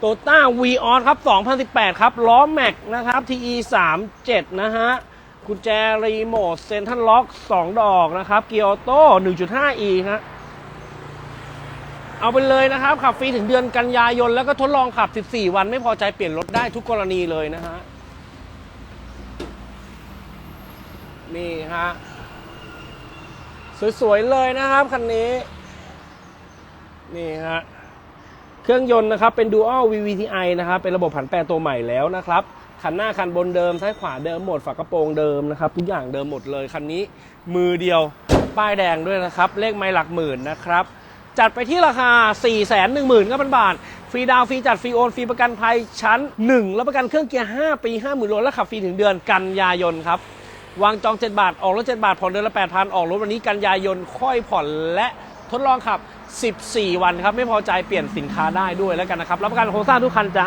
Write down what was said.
โตต้าวีออสครับ 2018 ครับ ล้อแม็กนะครับ TE 37นะฮะกุญแจรีโมทเซนทัลล็อก 2 ดอกนะครับ เกียร์ออโต้ 1.5e ฮะเอาไปเลยนะครับ ขับฟรีถึงเดือนกันยายน แล้วก็ทดลองขับ 14 วัน ไม่พอใจเปลี่ยนรถได้ทุกกรณีเลยนะฮะ นี่ฮะ สวย ๆ เลยนะครับ คันนี้ นี่ฮะ เครื่องยนต์นะครับเป็น Dual VVTi นะครับเป็นระบบผันแปรตัวใหม่แล้วนะครับคันหน้าคันบนเดิมซ้ายขวาเดิมหมดฝากระโปรงเดิมนะครับทุกอย่างเดิมหมดเลยคันนี้มือเดียวป้ายแดงด้วยนะครับเลขไม้หลักหมื่นนะครับจัดไปที่ราคา 4 1 9 0 0 0บาท ฟรีดาวฟรีจัดฟรีโอนฟรีประกันภัยชั้น 1 แล้วประกันเครื่องเกียร์ 5 ปี 50,000โลและขับฟรีถึงเดือนกันยายนครับ วางจอง 7 บาท ออกรถ 7 บาท ผ่อนเดือนละ 8,000 ออกรถวันนี้กันยายนค่อยผ่อนและทดลองขับ 14 วันครับ ไม่พอใจเปลี่ยนสินค้าได้ด้วยแล้วกันนะครับ รับประกันโครงสร้างทุกคันจ้า